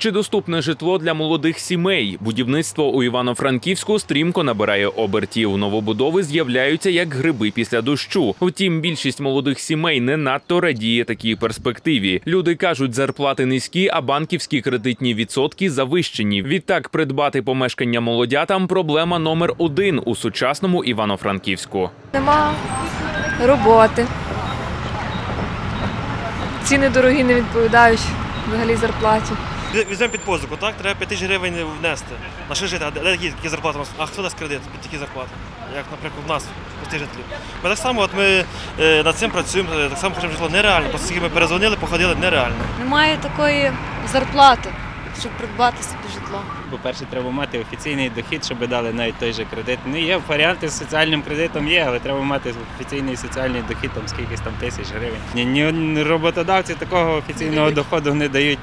Чи доступне житло для молодих сімей? Будівництво у Івано-Франківську стрімко набирає обертів. Новобудови з'являються як гриби після дощу. Втім, більшість молодих сімей не надто радіє такій перспективі. Люди кажуть, зарплати низькі, а банківські кредитні відсотки завищені. Відтак, придбати помешкання молодятам проблема номер один у сучасному Івано-Франківську. Нема роботи. Ціни дорогі не відповідають взагалі зарплаті. Візьмемо під позику, так? Треба 5 тисяч гривень внести. На що жити? А де такі, такі зарплати у нас? А хто дасть кредит під такі зарплати? Як, наприклад, в нас, простих жителів. Ми так само, от ми е, над цим працюємо, е, так само хочемо житло нереально. Просто скільки ми перезвонили, походили, нереально. Немає такої зарплати, щоб придбати собі житло. По-перше, треба мати офіційний дохід, щоб дали навіть той же кредит. Ну, є варіанти з соціальним кредитом є, але треба мати офіційний соціальний дохід, там скількись там тисяч гривень. Ні, ні роботодавці такого офіційного доходу не дають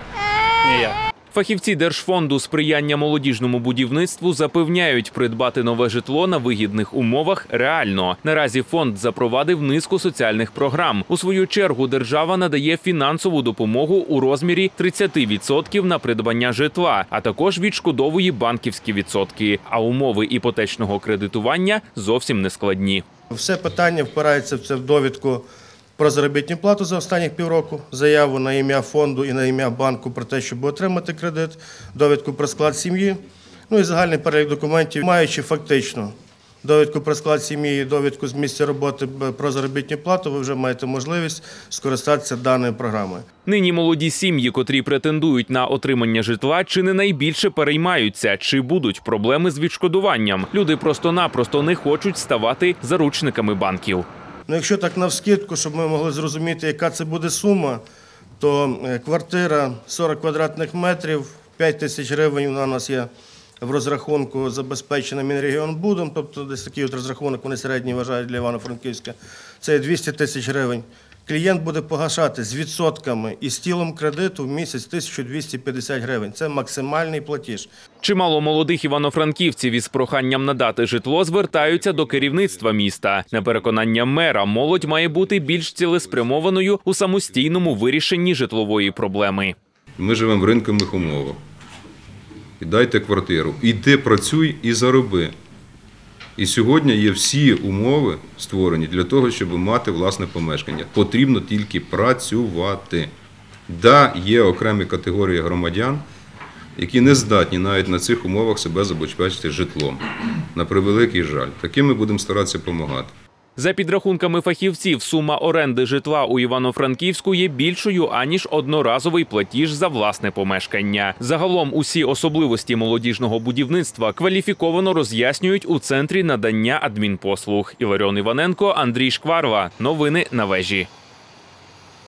ніяк. Фахівці Держфонду сприяння молодіжному будівництву запевняють, придбати нове житло на вигідних умовах реально. Наразі фонд запровадив низку соціальних програм. У свою чергу держава надає фінансову допомогу у розмірі 30% на придбання житла, а також відшкодовує банківські відсотки. А умови іпотечного кредитування зовсім не складні. Все питання впирається в це в довідку про заробітну плату за останніх півроку, заяву на ім'я фонду і на ім'я банку про те, щоб отримати кредит, довідку про склад сім'ї, ну і загальний перелік документів, маючи фактично довідку про склад сім'ї, довідку з місця роботи про заробітну плату, ви вже маєте можливість скористатися даною програмою. Нині молоді сім'ї, котрі претендують на отримання житла, чи не найбільше переймаються, чи будуть проблеми з відшкодуванням. Люди просто-напросто не хочуть ставати заручниками банків. Ну, якщо так навскидку, щоб ми могли зрозуміти, яка це буде сума, то е, квартира 40 квадратних метрів, 5 тисяч гривень у нас є в розрахунку забезпечена Мінрегіонбудом, тобто десь такий от розрахунок вони середній вважають для Івано-Франківська. Це є 200 тисяч гривень. Клієнт буде погашати з відсотками і з тілом кредиту в місяць 1250 гривень. Це максимальний платіж. Чимало молодих івано-франківців із проханням надати житло звертаються до керівництва міста. На переконання мера, молодь має бути більш цілеспрямованою у самостійному вирішенні житлової проблеми. Ми живемо в ринкових умовах. І дайте квартиру. Іди, працюй і зароби. І сьогодні є всі умови створені для того, щоб мати власне помешкання. Потрібно тільки працювати. Да, є окремі категорії громадян, які не здатні навіть на цих умовах себе забезпечити житлом. На превеликий жаль. Таким ми будемо старатися допомагати. За підрахунками фахівців, сума оренди житла у Івано-Франківську є більшою аніж одноразовий платіж за власне помешкання. Загалом усі особливості молодіжного будівництва кваліфіковано роз'яснюють у центрі надання адмінпослуг. Іларіон Іваненко, Андрій Шкварва. Новини на вежі.